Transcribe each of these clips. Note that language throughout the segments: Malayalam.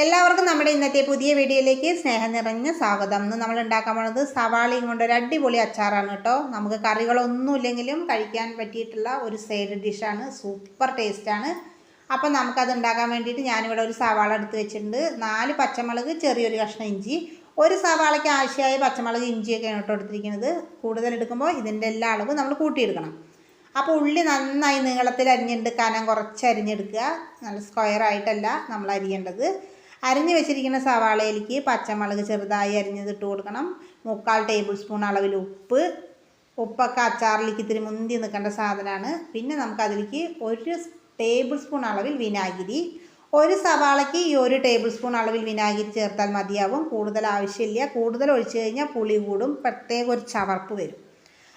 എല്ലാവർക്കും നമ്മുടെ ഇന്നത്തെ പുതിയ വീഡിയോയിലേക്ക് സ്നേഹം നിറഞ്ഞ സ്വാഗതം. ഇന്ന് നമ്മൾ ഉണ്ടാക്കാൻ പോകുന്നത് സവാളയും കൊണ്ട് ഒരു അടിപൊളി അച്ചാറാണ് കേട്ടോ. നമുക്ക് കറികളൊന്നും ഇല്ലെങ്കിലും കഴിക്കാൻ പറ്റിയിട്ടുള്ള ഒരു സൈഡ് ഡിഷാണ് സൂപ്പർ ടേസ്റ്റാണ് അപ്പം നമുക്കത് ഉണ്ടാക്കാൻ വേണ്ടിയിട്ട് ഞാനിവിടെ ഒരു സവാള എടുത്ത് വെച്ചിട്ടുണ്ട്. നാല് പച്ചമുളക് ചെറിയൊരു കഷ്ണം ഇഞ്ചി. ഒരു സവാളയ്ക്ക് ആവശ്യമായ പച്ചമുളക് ഇഞ്ചിയൊക്കെയാണ് കേട്ടോ എടുത്തിരിക്കുന്നത്. കൂടുതൽ എടുക്കുമ്പോൾ ഇതിന്റെ എല്ലാ അളവും നമ്മൾ കൂട്ടിയെടുക്കണം. അപ്പോൾ ഉള്ളി നന്നായി നീളത്തിൽ അരിഞ്ഞിട്ട് കനം കുറച്ച് അരിഞ്ഞെടുക്കുക. നല്ല സ്ക്വയർ ആയിട്ടല്ല നമ്മൾ അരിയേണ്ടത്. അരിഞ്ഞ് വെച്ചിരിക്കുന്ന സവാളയിലേക്ക് പച്ചമുളക് ചെറുതായി അരിഞ്ഞതിട്ട് കൊടുക്കണം. മുക്കാൽ ടേബിൾ സ്പൂൺ അളവിൽ ഉപ്പ്. ഉപ്പൊക്കെ അച്ചാറിലേക്ക് ഇത്തിരി മുന്തി നിൽക്കേണ്ട സാധനമാണ്. പിന്നെ നമുക്ക് അതിലേക്ക് ഒരു ടേബിൾ സ്പൂൺ അളവിൽ വിനാഗിരി. ഒരു സവാളയ്ക്ക് ഈ ഒരു ടേബിൾ സ്പൂൺ അളവിൽ വിനാഗിരി ചേർത്താൽ മതിയാവും. കൂടുതൽ ആവശ്യമില്ല. കൂടുതൽ ഒഴിച്ചു കഴിഞ്ഞാൽ പുളി കൂടും. പ്രത്യേക ഒരു ചവർപ്പ് വരും.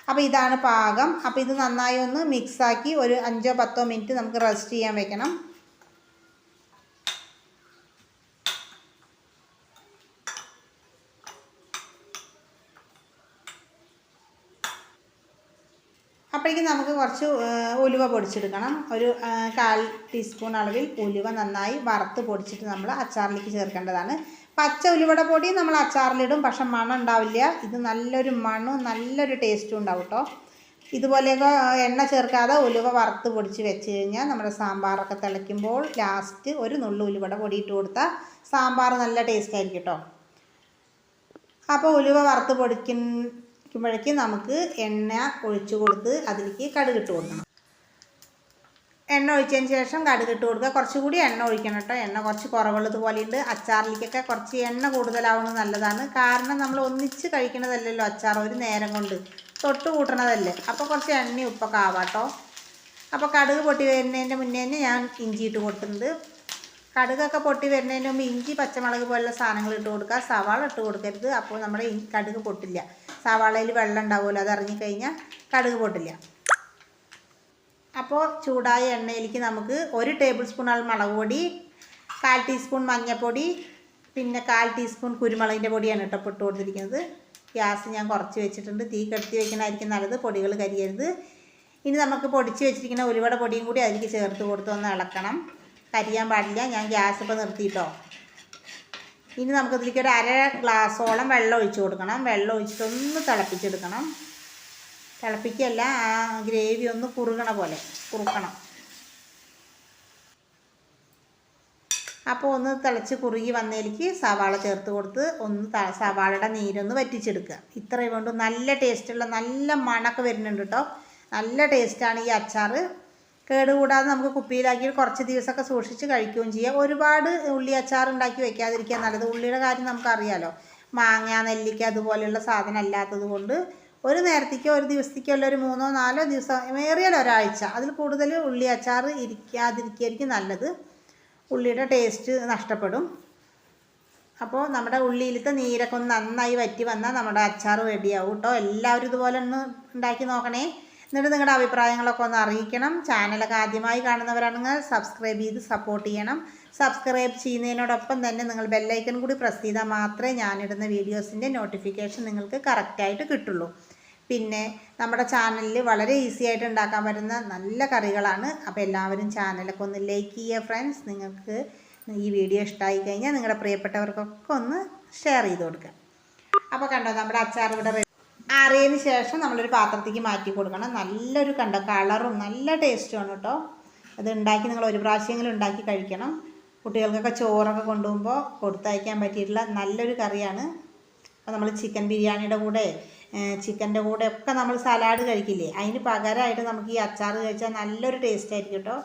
അപ്പോൾ ഇതാണ് പാകം. അപ്പോൾ ഇത് നന്നായി ഒന്ന് മിക്സാക്കി ഒരു അഞ്ചോ പത്തോ മിനിറ്റ് നമുക്ക് റെസ്റ്റ് ചെയ്യാൻ വെക്കണം. അപ്പോഴേക്കും നമുക്ക് കുറച്ച് ഉലുവ പൊടിച്ചെടുക്കണം. ഒരു കാൽ ടീസ്പൂൺ അളവിൽ ഉലുവ നന്നായി വറുത്ത് പൊടിച്ചിട്ട് നമ്മൾ അച്ചാറിലേക്ക് ചേർക്കേണ്ടതാണ്. പച്ച ഉലുവയുടെ പൊടി നമ്മൾ അച്ചാറിലിടും പക്ഷെ മണം ഉണ്ടാവില്ല. ഇത് നല്ലൊരു മണവും നല്ലൊരു ടേസ്റ്റും ഉണ്ടാവും കേട്ടോ. ഇതുപോലെയൊക്കെ എണ്ണ ചേർക്കാതെ ഉലുവ വറുത്ത് പൊടിച്ച് വെച്ച് കഴിഞ്ഞാൽ നമ്മുടെ സാമ്പാറൊക്കെ തിളയ്ക്കുമ്പോൾ ലാസ്റ്റ് ഒരു നുള്ളു ഉലുവയുടെ പൊടി ഇട്ട് കൊടുത്താൽ സാമ്പാർ നല്ല ടേസ്റ്റ് ആയിരിക്കും കേട്ടോ. അപ്പോൾ ഉലുവ വറുത്ത് പൊടിക്കുമ്പോഴേക്കും നമുക്ക് എണ്ണ ഒഴിച്ച് കൊടുത്ത് അതിലേക്ക് കടുകിട്ട് കൊടുക്കണം. എണ്ണ ഒഴിച്ചതിന് ശേഷം കടുകിട്ട് കൊടുക്കുക. കുറച്ചുകൂടി എണ്ണ ഒഴിക്കണം കേട്ടോ. എണ്ണ കുറച്ച് കുറവുള്ളത് പോലെയുണ്ട്. അച്ചാറിലേക്കൊക്കെ കുറച്ച് എണ്ണ കൂടുതലാവുന്നത് നല്ലതാണ്. കാരണം നമ്മൾ ഒന്നിച്ച് കഴിക്കണതല്ലല്ലോ അച്ചാർ ഒരു നേരം കൊണ്ട്. തൊട്ട് കൂട്ടണതല്ലേ. അപ്പോൾ കുറച്ച് എണ്ണ ഉപ്പൊക്കെ ആവാട്ടോ അപ്പോൾ കടുക് പൊട്ടി വരുന്നതിന്റെ മുന്നേ തന്നെ ഞാൻ ഇഞ്ചി ഇട്ട് കൊടുത്തിട്ടുണ്ട് കടുകൊക്കെ പൊട്ടി വരുന്നതിന് മുമ്പ് ഇഞ്ചി പച്ചമുളക് പോലുള്ള സാധനങ്ങൾ ഇട്ട് കൊടുക്കുക. സവാള ഇട്ട് കൊടുക്കരുത്. അപ്പോൾ നമ്മുടെ കടുക് പൊട്ടില്ല. സവാളയിൽ വെള്ളം ഉണ്ടാവുമല്ലോ അത് ഇറങ്ങിക്കഴിഞ്ഞാൽ കടുക് പൊട്ടില്ല. അപ്പോൾ ചൂടായ എണ്ണയിലേക്ക് നമുക്ക് ഒരു ടേബിൾ സ്പൂൺ അളവ് മുളക് പൊടി കാൽ ടീസ്പൂൺ മഞ്ഞൾപ്പൊടി പിന്നെ കാൽ ടീസ്പൂൺ കുരുമുളകിന്റെ പൊടിയാണ് കേട്ടോ ഇട്ട് കൊടുത്തിരിക്കുന്നത്. ഗ്യാസ് ഞാൻ കുറച്ച് വെച്ചിട്ടുണ്ട്. തീ കെടുത്തി വെക്കണമായിരിക്കും നല്ലത് പൊടികൾ കരിയരുത്. ഇനി നമുക്ക് പൊടിച്ച് വെച്ചിരിക്കുന്ന ഒരുപാട് പൊടിയും കൂടി അതിലേക്ക് ചേർത്ത് കൊടുത്തൊന്ന് ഇളക്കണം. കരിയാൻ പാടില്ല ഞാൻ ഗ്യാസ് ഇപ്പോൾ നിർത്തിയിട്ടോ. ഇനി നമുക്കിതിലേക്ക് ഒരു അര ഗ്ലാസോളം വെള്ളം ഒഴിച്ച് കൊടുക്കണം. വെള്ളം ഒഴിച്ചിട്ടൊന്ന് തിളപ്പിച്ചെടുക്കണം. തിളപ്പിക്കല്ല ആ ഗ്രേവി ഒന്ന് കുറുകണ പോലെ കുറുക്കണം. അപ്പോൾ ഒന്ന് തിളച്ച് കുറുകി വന്നതിലേക്ക് സവാള ചേർത്ത് കൊടുത്ത് ഒന്ന് സവാളയുടെ നീരൊന്ന് വറ്റിച്ചെടുക്കുക. ഇത്രയും കൊണ്ട് നല്ല ടേസ്റ്റുള്ള നല്ല മണക്ക് വരുന്നുണ്ട് കേട്ടോ നല്ല ടേസ്റ്റാണ് ഈ അച്ചാർ കേടുകൂടാതെ നമുക്ക് കുപ്പിയിലാക്കി കുറച്ച് ദിവസമൊക്കെ സൂക്ഷിച്ച് കഴിക്കുകയും ചെയ്യാം. ഒരുപാട് ഉള്ളി അച്ചാർ ഉണ്ടാക്കി വെക്കാതിരിക്കാൻ നല്ലത്. ഉള്ളിയുടെ കാര്യം നമുക്കറിയാലോ. മാങ്ങ നെല്ലിക്ക അതുപോലെയുള്ള സാധനം അല്ലാത്തത് കൊണ്ട് ഒരു നേരത്തേക്കോ ഒരു ദിവസത്തേക്കോ ഒരു മൂന്നോ നാലോ ദിവസം ഏറിയാൽ ഒരാഴ്ച അതിൽ കൂടുതൽ ഉള്ളി അച്ചാർ ഇരിക്കാതിരിക്കുകയായിരിക്കും നല്ലത്. ഉള്ളിയുടെ ടേസ്റ്റ് നഷ്ടപ്പെടും. അപ്പോൾ നമ്മുടെ ഉള്ളിയിലത്തെ നീരൊക്കെ ഒന്ന് നന്നായി വറ്റി വന്നാൽ നമ്മുടെ അച്ചാർ റെഡിയാവും കേട്ടോ എല്ലാവരും ഇതുപോലെ ഒന്ന് ഉണ്ടാക്കി നോക്കണേ. എന്നിട്ട് നിങ്ങളുടെ അഭിപ്രായങ്ങളൊക്കെ ഒന്ന് അറിയിക്കണം. ചാനലൊക്കെ ആദ്യമായി കാണുന്നവരാണെങ്കിൽ സബ്സ്ക്രൈബ് ചെയ്ത് സപ്പോർട്ട് ചെയ്യണം. സബ്സ്ക്രൈബ് ചെയ്യുന്നതിനോടൊപ്പം തന്നെ നിങ്ങൾ ബെല്ലൈക്കൺ കൂടി പ്രസ് ചെയ്താൽ മാത്രമേ ഞാനിടുന്ന വീഡിയോസിന്റെ നോട്ടിഫിക്കേഷൻ നിങ്ങൾക്ക് കറക്റ്റായിട്ട് കിട്ടുള്ളൂ. പിന്നെ നമ്മുടെ ചാനലിൽ വളരെ ഈസി ആയിട്ട് ഉണ്ടാക്കാൻ പറ്റുന്ന നല്ല കറികളാണ്. അപ്പോൾ എല്ലാവരും ചാനലൊക്കെ ഒന്ന് ലൈക്ക് ചെയ്യുക ഫ്രണ്ട്സ് നിങ്ങൾക്ക് ഈ വീഡിയോ ഇഷ്ടമായി കഴിഞ്ഞാൽ നിങ്ങളുടെ പ്രിയപ്പെട്ടവർക്കൊക്കെ ഒന്ന് ഷെയർ ചെയ്ത് കൊടുക്കുക. അപ്പോൾ കണ്ടോ നമ്മുടെ അച്ചാർ ഇവിടെ ആറിയതിന് ശേഷം നമ്മളൊരു പാത്രത്തേക്ക് മാറ്റി കൊടുക്കണം. നല്ലൊരു കണ്ട കളറും നല്ല ടേസ്റ്റുമാണ് കേട്ടോ അത് ഉണ്ടാക്കി നിങ്ങൾ ഒരു പ്രാവശ്യമെങ്കിലും ഉണ്ടാക്കി കഴിക്കണം. കുട്ടികൾക്കൊക്കെ ചോറൊക്കെ കൊണ്ടുപോകുമ്പോൾ കൊടുത്തയക്കാൻ പറ്റിയിട്ടുള്ള നല്ലൊരു കറിയാണ്. അപ്പോൾ നമ്മൾ ചിക്കൻ ബിരിയാണിയുടെ കൂടെ ചിക്കന്റെ കൂടെ ഒക്കെ നമ്മൾ സലാഡ് കഴിക്കില്ലേ? അതിന് പകരമായിട്ട് നമുക്ക് ഈ അച്ചാർ കഴിച്ചാൽ നല്ലൊരു ടേസ്റ്റ് ആയിരിക്കും കേട്ടോ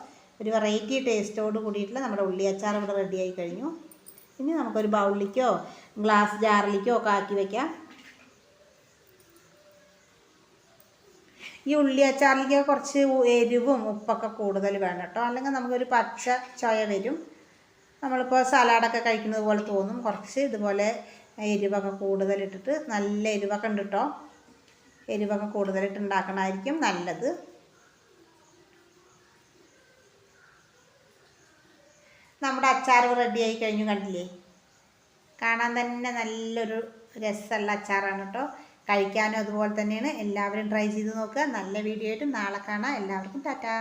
ഒരു വെറൈറ്റി ടേസ്റ്റോട് കൂടിയിട്ടുള്ള നമ്മുടെ ഉള്ളി അച്ചാർ ഇവിടെ റെഡിയായി കഴിഞ്ഞു. ഇനി നമുക്കൊരു ബൗളിലേക്കോ ഗ്ലാസ് ജാറിലേക്കോ ഒക്കെ ആക്കി വയ്ക്കാം ഈ ഉള്ളി അച്ചാറിലേക്ക് കുറച്ച് എരിവും ഉപ്പൊക്കെ കൂടുതൽ വേണം കേട്ടോ. അല്ലെങ്കിൽ നമുക്കൊരു പച്ച ചോയ വരും. നമ്മളിപ്പോൾ സലാഡൊക്കെ കഴിക്കുന്നത് പോലെ തോന്നും. കുറച്ച് ഇതുപോലെ എരിവൊക്കെ കൂടുതലിട്ടിട്ട് നല്ല എരിവൊക്കെ ഉണ്ട് കേട്ടോ. എരിവൊക്കെ കൂടുതലിട്ട് ഉണ്ടാക്കണമായിരിക്കും നല്ലത്. നമ്മുടെ അച്ചാർ റെഡിയായി കഴിഞ്ഞു കണ്ടില്ലേ? കാണാൻ തന്നെ നല്ലൊരു രസമുള്ള അച്ചാറാണ് കേട്ടോ. കഴിക്കാനും അതുപോലെ തന്നെയാണ് എല്ലാവരും ട്രൈ ചെയ്ത് നോക്കുക. നല്ല വീഡിയോ ആയിട്ട് നാളെ കാണാം. എല്ലാവർക്കും ടാറ്റാ.